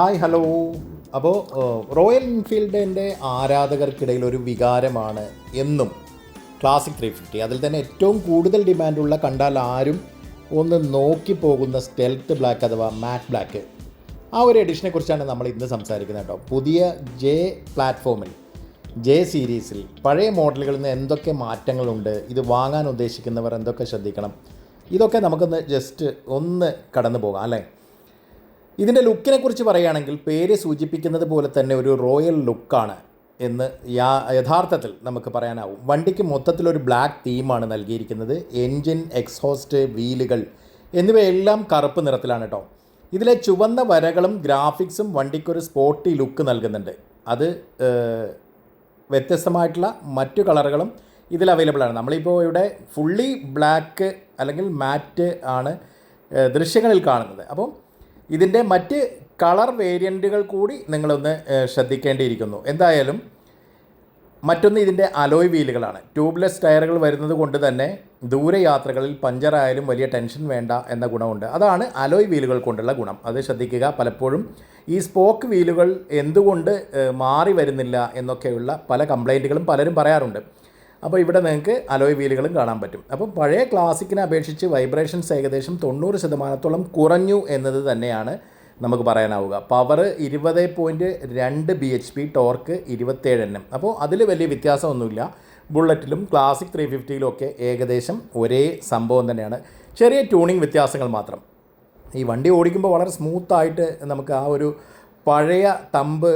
Hi hello. അപ്പോൾ Royal എൻഫീൽഡിന്റെ ആരാധകർക്കിടയിൽ ഒരു വികാരമാണ് എന്നും ക്ലാസിക് ത്രീ ഫിഫ്റ്റി. അതിൽ തന്നെ ഏറ്റവും കൂടുതൽ ഡിമാൻഡുള്ള കണ്ടാൽ ആരും ഒന്ന് നോക്കി പോകുന്ന സ്റ്റെൽത്ത് ബ്ലാക്ക് അഥവാ മാറ്റ് ബ്ലാക്ക്. ആ ഒരു എഡിഷനെ കുറിച്ചാണ് നമ്മൾ ഇന്ന് സംസാരിക്കുന്നത് കേട്ടോ. പുതിയ ജെ പ്ലാറ്റ്ഫോമിൽ ജെ സീരീസിൽ പഴയ മോഡലുകളിൽ നിന്ന് എന്തൊക്കെ മാറ്റങ്ങളുണ്ട് ഇത് വാങ്ങാൻ ഉദ്ദേശിക്കുന്നവർ എന്തൊക്കെ ശ്രദ്ധിക്കണം ഇതൊക്കെ നമുക്കൊന്ന് ജസ്റ്റ് ഒന്ന് കടന്നു പോകാം അല്ലേ? ഇതിന്റെ ലുക്കിനെ കുറിച്ച് പറയുകയാണെങ്കിൽ പേര് സൂചിപ്പിക്കുന്നത് പോലെ തന്നെ ഒരു റോയൽ ലുക്കാണ് എന്ന് യാ യഥാർത്ഥത്തിൽ നമുക്ക് പറയാനാവും. വണ്ടിക്ക് മൊത്തത്തിലൊരു ബ്ലാക്ക് തീമാണ് നൽകിയിരിക്കുന്നത്. എൻജിൻ എക്സോസ്റ്റ് വീലുകൾ എന്നിവയെല്ലാം കറുപ്പ് നിറത്തിലാണ് കേട്ടോ ഇതിലെ ചുവന്ന വരകളും ഗ്രാഫിക്സും വണ്ടിക്കൊരു സ്പോർട്ടി ലുക്ക് നൽകുന്നുണ്ട്. അത് വ്യത്യസ്തമായിട്ടുള്ള മറ്റു കളറുകളും ഇതിൽ അവൈലബിൾ ആണ്. നമ്മളിപ്പോൾ ഇവിടെ ഫുള്ളി ബ്ലാക്ക് അല്ലെങ്കിൽ മാറ്റ് ആണ് ദൃശ്യങ്ങളിൽ കാണുന്നത്. അപ്പം ഇതിന്റെ മറ്റ് കളർ വേരിയന്റുകൾ കൂടി നിങ്ങളൊന്ന് ശ്രദ്ധിക്കേണ്ടിയിരിക്കുന്നു. എന്തായാലും മറ്റൊന്ന് ഇതിന്റെ അലോയ് വീലുകളാണ്. ട്യൂബ്ലെസ് ടയറുകൾ വരുന്നത് കൊണ്ട് തന്നെ ദൂരയാത്രകളിൽ പഞ്ചറായാലും വലിയ ടെൻഷൻ വേണ്ട എന്ന ഗുണമുണ്ട്. അതാണ് അലോയ് വീലുകൾ കൊണ്ടുള്ള ഗുണം. അത് ശ്രദ്ധിക്കുക. പലപ്പോഴും ഈ സ്പോക്ക് വീലുകൾ എന്തുകൊണ്ട് മാറി വരുന്നില്ല എന്നൊക്കെയുള്ള പല കംപ്ലൈന്റുകളും പലരും പറയാറുണ്ട്. അപ്പോൾ ഇവിടെ നിങ്ങൾക്ക് അലോയ് വീലുകളും കാണാൻ പറ്റും. അപ്പം പഴയ ക്ലാസിക്കിനെ അപേക്ഷിച്ച് വൈബ്രേഷൻസ് ഏകദേശം തൊണ്ണൂറ് ശതമാനത്തോളം കുറഞ്ഞു എന്നത് തന്നെയാണ് നമുക്ക് പറയാനാവുക. പവർ ഇരുപത് പോയിന്റ് രണ്ട് ബി എച്ച് പി ടോർക്ക് ഇരുപത്തേഴ് എണ്ണം അപ്പോൾ അതിൽ വലിയ വ്യത്യാസമൊന്നുമില്ല. ബുള്ളറ്റിലും ക്ലാസിക് ത്രീ ഫിഫ്റ്റിയിലും ഒക്കെ ഏകദേശം ഒരേ സംഭവം തന്നെയാണ്. ചെറിയ ട്യൂണിങ് വ്യത്യാസങ്ങൾ മാത്രം. ഈ വണ്ടി ഓടിക്കുമ്പോൾ വളരെ സ്മൂത്തായിട്ട് നമുക്ക് ആ ഒരു പഴയ തമ്പ്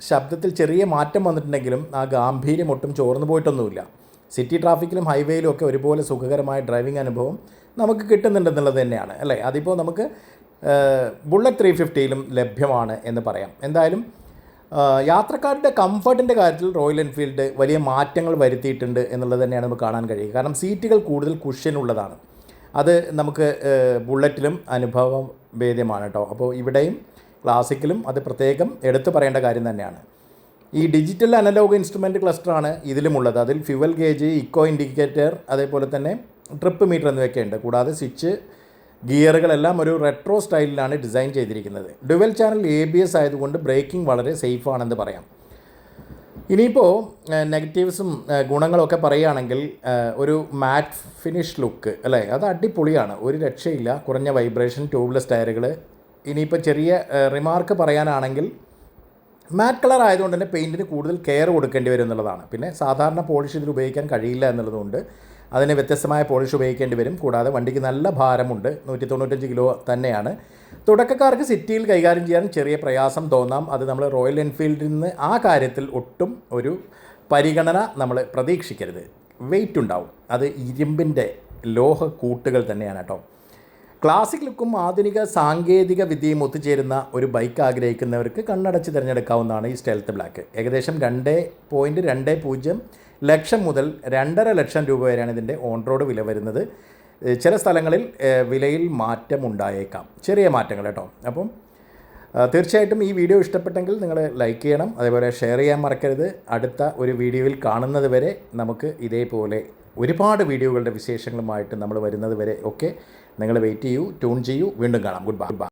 ശബ്ദത്തിൽ ചെറിയ മാറ്റം വന്നിട്ടുണ്ടെങ്കിലും ആ ഗാംഭീര്യം ഒട്ടും ചോർന്നു പോയിട്ടൊന്നുമില്ല. സിറ്റി ട്രാഫിക്കിലും ഹൈവേയിലും ഒക്കെ ഒരുപോലെ സുഖകരമായ ഡ്രൈവിംഗ് അനുഭവം നമുക്ക് കിട്ടുന്നുണ്ടെന്നുള്ളത് തന്നെയാണ് അല്ലേ? അതിപ്പോൾ നമുക്ക് ബുള്ളറ്റ് ത്രീ ഫിഫ്റ്റിയിലും ലഭ്യമാണ് എന്ന് പറയാം. എന്തായാലും യാത്രക്കാരുടെ കംഫർട്ടിന്റെ കാര്യത്തിൽ റോയൽ എൻഫീൽഡ് വലിയ മാറ്റങ്ങൾ വരുത്തിയിട്ടുണ്ട് എന്നുള്ളത് തന്നെയാണ് നമുക്ക് കാണാൻ കഴിയുക. കാരണം സീറ്റുകൾ കൂടുതൽ കുഷ്യൻ ഉള്ളതാണ് അത് നമുക്ക് ബുള്ളറ്റിലും അനുഭവം ഭേദ്യമാണ് കേട്ടോ. അപ്പോൾ ഇവിടെയും ക്ലാസിക്കിലും അത് പ്രത്യേകം എടുത്തു പറയേണ്ട കാര്യം തന്നെയാണ്. ഈ ഡിജിറ്റൽ അനലോഗ് ഇൻസ്ട്രുമെന്റ് ക്ലസ്റ്ററാണ് ഇതിലുമുള്ളത്. അതിൽ ഫ്യുവൽ ഗേജ് ഇക്കോ ഇൻഡിക്കേറ്റർ അതേപോലെ തന്നെ ട്രിപ്പ് മീറ്റർ എന്നിവയൊക്കെ ഉണ്ട്. കൂടാതെ സ്വിച്ച് ഗിയറുകളെല്ലാം ഒരു റെട്രോ സ്റ്റൈലിലാണ് ഡിസൈൻ ചെയ്തിരിക്കുന്നത്. Dual channel A B S ആയതുകൊണ്ട് ബ്രേക്കിംഗ് വളരെ സേഫ് ആണെന്ന് പറയാം. ഇനിയിപ്പോൾ നെഗറ്റീവ്സും ഗുണങ്ങളൊക്കെ പറയുകയാണെങ്കിൽ ഒരു മാറ്റ് ഫിനിഷ് ലുക്ക് അല്ലേ? അത് അടിപൊളിയാണ്. ഒരു രക്ഷയില്ല. കുറഞ്ഞ വൈബ്രേഷൻ ട്യൂബ്ലെസ് ടയറുകൾ ഇനിയിപ്പോൾ ചെറിയ റിമാർക്ക് പറയാനാണെങ്കിൽ മാറ്റ് കളർ ആയതുകൊണ്ട് തന്നെ പെയിന്റിന് കൂടുതൽ കെയർ കൊടുക്കേണ്ടി വരും എന്നുള്ളതാണ്. പിന്നെ സാധാരണ പോളിഷ് ഇതിൽ ഉപയോഗിക്കാൻ കഴിയില്ല എന്നുള്ളതുകൊണ്ട് അതിന് വ്യത്യസ്തമായ പോളിഷ് ഉപയോഗിക്കേണ്ടി വരും. കൂടാതെ വണ്ടിക്ക് നല്ല ഭാരമുണ്ട്. നൂറ്റി തൊണ്ണൂറ്റഞ്ച് കിലോ തന്നെയാണ്. തുടക്കക്കാർക്ക് സിറ്റിയിൽ കൈകാര്യം ചെയ്യാൻ ചെറിയ പ്രയാസം തോന്നാം. അത് നമ്മൾ റോയൽ എൻഫീൽഡിൽ നിന്ന് ആ കാര്യത്തിൽ ഒട്ടും ഒരു പരിഗണന നമ്മൾ പ്രതീക്ഷിക്കരുത്. വെയിറ്റ് ഉണ്ടാവും. അത് ഇരുമ്പിന്റെ ലോഹ കൂട്ടുകൾ തന്നെയാണ് കേട്ടോ. ക്ലാസിക് ലുക്കും ആധുനിക സാങ്കേതിക വിദ്യയും ഒത്തുചേരുന്ന ഒരു ബൈക്ക് ആഗ്രഹിക്കുന്നവർക്ക് കണ്ണടച്ച് തിരഞ്ഞെടുക്കാവുന്നതാണ് ഈ സ്റ്റെൽത്ത് ബ്ലാക്ക്. ഏകദേശം രണ്ട് പോയിന്റ് രണ്ട് പൂജ്യം ലക്ഷം മുതൽ രണ്ടര ലക്ഷം രൂപ വരെയാണ് ഇതിന്റെ ഓൺ റോഡ് വില വരുന്നത്. ചില സ്ഥലങ്ങളിൽ വിലയിൽ മാറ്റം ഉണ്ടായേക്കാം ചെറിയ മാറ്റങ്ങൾ കേട്ടോ. അപ്പം തീർച്ചയായിട്ടും ഈ വീഡിയോ ഇഷ്ടപ്പെട്ടെങ്കിൽ നിങ്ങൾ ലൈക്ക് ചെയ്യണം. അതേപോലെ ഷെയർ ചെയ്യാൻ മറക്കരുത്. അടുത്ത ഒരു വീഡിയോയിൽ കാണുന്നത് വരെ നമുക്ക് ഇതേപോലെ ഒരുപാട് വീഡിയോകളുടെ വിശേഷങ്ങളുമായിട്ട് നമ്മൾ വരുന്നത് വരെ ഒക്കെ നിങ്ങൾ വെയിറ്റ് ചെയ്യൂ ട്യൂൺ ചെയ്യൂ. വീണ്ടും കാണാം. Good bye